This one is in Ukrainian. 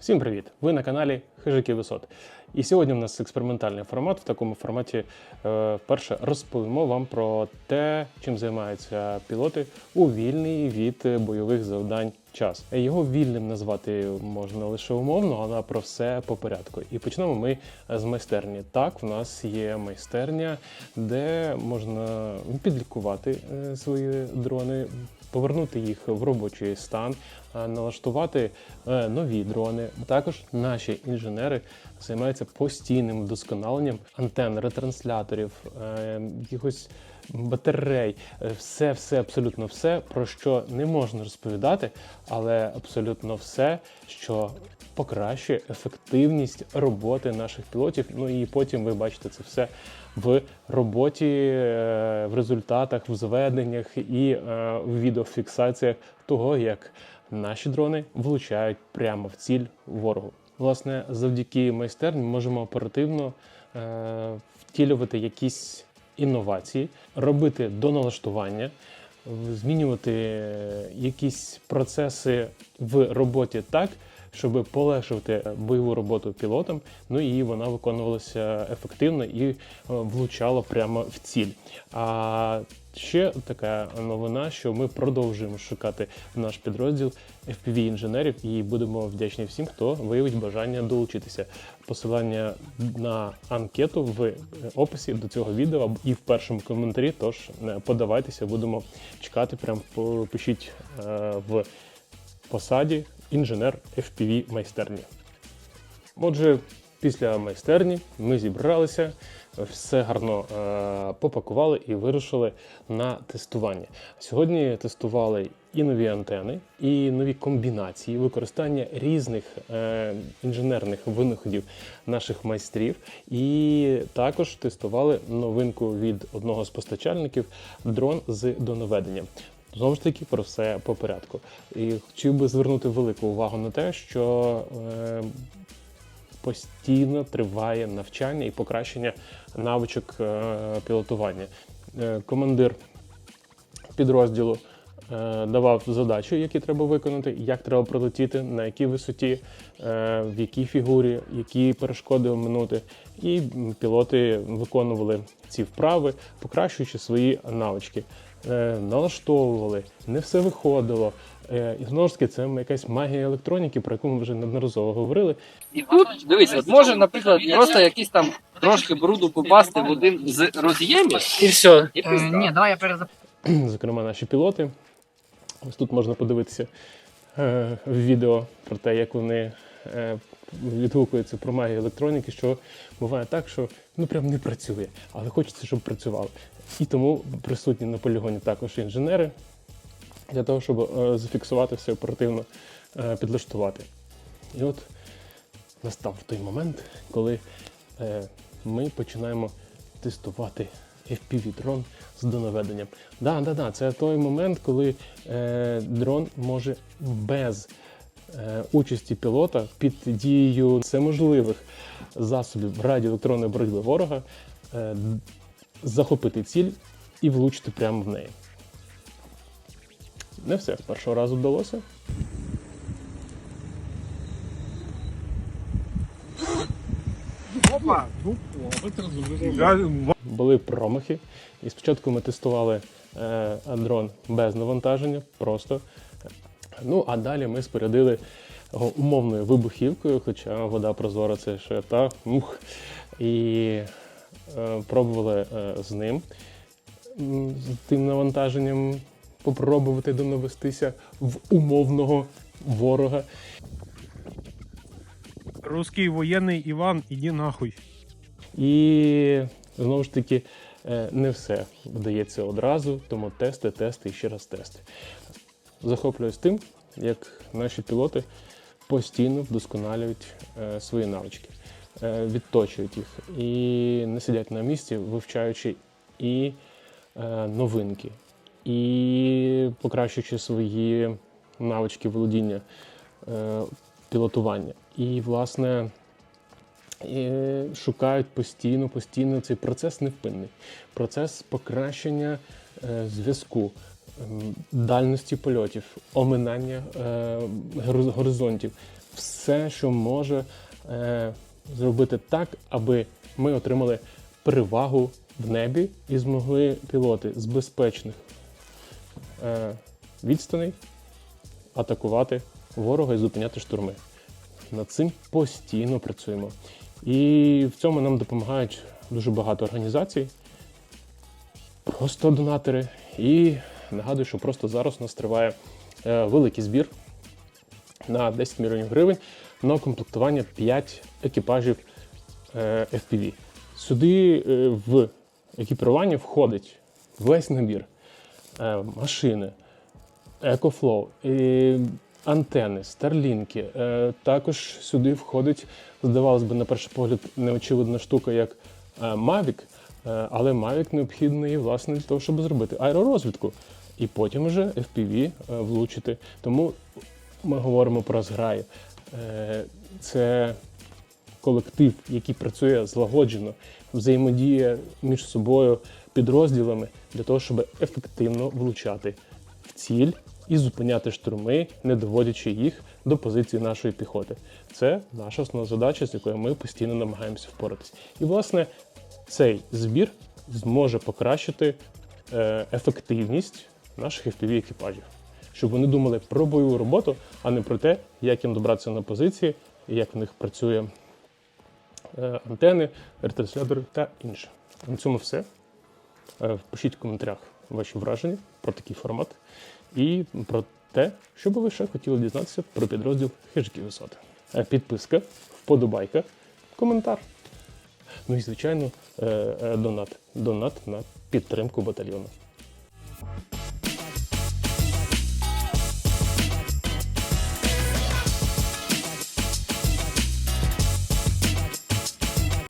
Всім привіт! Ви на каналі Хижики Висот. І сьогодні у нас експериментальний формат. В такому форматі е, вперше розповімо вам про те, чим займаються пілоти у вільний від бойових завдань час. Його вільним назвати можна лише умовно, але про все по порядку. І почнемо ми з майстерні. Так, в нас є майстерня, де можна підлікувати е, свої дрони, повернути їх в робочий стан, е, налаштувати е, нові дрони. Також наші інженери займаються постійним вдосконаленням антенн, ретрансляторів, е, якихось батарей, е, все, все, абсолютно все, про що не можна розповідати, але абсолютно все, що покращує ефективність роботи наших пілотів. Ну і потім ви бачите це все в роботі, е, в результатах, в зведеннях і е, в відеофіксаціях того, як наші дрони влучають прямо в ціль ворогу. Власне, завдяки майстерні можемо оперативно е, втілювати якісь інновації, робити доналаштування, змінювати е, якісь процеси в роботі так, щоб полегшувати бойову роботу пілотам, ну і вона виконувалася ефективно і е, влучала прямо в ціль. А ще така новина, що ми продовжуємо шукати наш підрозділ fpv інженерів і будемо вдячні всім, хто виявить бажання долучитися. Посилання на анкету в описі до цього відео і в першому коментарі. Тож подавайтеся, будемо чекати. Прям пишіть е, в посаді інженер FPV майстерні. Отже, після майстерні ми зібралися, все гарно е, попакували і вирушили на тестування. Сьогодні тестували і нові антени, і нові комбінації використання різних е, інженерних винаходів наших майстрів. І також тестували новинку від одного з постачальників дрон з донаведенням. Знову ж таки, про все по порядку. І хотів би звернути велику увагу на те, що е, постійно триває навчання і покращення навичок е, пілотування. Е, командир підрозділу давав задачі, які треба виконати, як треба прилетіти, на якій висоті, е, в якій фігурі, які перешкоди оминути. І пілоти виконували ці вправи, покращуючи свої навички. Е, Налаштовували, не все виходило. Е, І знову ж таки, це якась магія електроніки, про яку ми вже неодноразово говорили. І тут дивись, от може, наприклад, просто якийсь там трошки бруду попасти в один з роз'ємів, і все. І Е, ні, давай я перезап... зокрема наші пілоти. Ось тут можна подивитися е, відео про те, як вони е, відгукуються про магію електроніки, що буває так, що ну прям не працює, але хочеться, щоб працювало. І тому присутні на полігоні також інженери для того, щоб е, зафіксувати все оперативно, е, підлаштувати. І от настав той момент, коли ми починаємо тестувати FPV-дрон з донаведенням. Да, да, да, це той момент, коли е, дрон може без е, участі пілота під дією всеможливих засобів радіоелектронної боротьби ворога е, захопити ціль і влучити прямо в неї. Не все з першого разу вдалося. Опа! Були промахи. І спочатку ми тестували е, дрон без навантаження, просто. Ну, а далі ми спорядили його умовною вибухівкою, хоча вода прозора це ще та мух. І е, пробували е, з ним, з тим навантаженням, попробувати донавестися в умовного ворога. Русський воєнний Іван, іди нахуй. І знову ж таки, е, не все вдається одразу, тому тести, тести і ще раз тести. Захоплююсь тим, як наші пілоти постійно вдосконалюють е, свої навички, е, відточують їх і не сидять на місці, вивчаючи і новинки, і покращуючи свої навички володіння пілотування. І, власне, шукають постійно, постійно цей процес невпинний. Процес покращення е, зв'язку, ем, дальності польотів, оминання е, горизонтів. все, що може е, зробити так, аби ми отримали перевагу в небі і змогли пілоти з безпечних відстаней атакувати ворога і зупиняти штурми. Над цим постійно працюємо. І в цьому нам допомагають дуже багато організацій, просто донатори. І нагадую, що просто зараз у нас триває е, великий збір на 10 мільйонів гривень на комплектування 5 екіпажів е, FPV. Сюди е, в екіпірування входить весь набір машини, EcoFlow, е, антени, старлінки. Е, також сюди входить, здавалось би, на перший погляд, неочевидна штука, як е, Mavic, е, але Mavic необхідний власне для того, щоб зробити аеророзвідку. І потім вже FPV е, влучити. Тому ми говоримо про зграї. Е, Це колектив, який працює злагоджено, взаємодіє між собою підрозділами для того, щоб ефективно влучати в ціль і зупиняти штурми, не доводячи їх до позиції нашої піхоти. Це наша основна задача, з якою ми постійно намагаємося впоратись. І, власне, цей збір зможе покращити е, ефективність наших fpv екіпажів, щоб вони думали про бойову роботу, а не про те, як їм добратися на позиції, як в них працює е, антени, ретранслятори та інше. На цьому все. Е, Пишіть в коментарях ваші враження про такий формат і про те, що би ви ще хотіли дізнатися про підрозділ Хижики Висоти. Е, Підписка, вподобайка, коментар. Ну і, звичайно, е, е, донат. Донат на підтримку батальйону.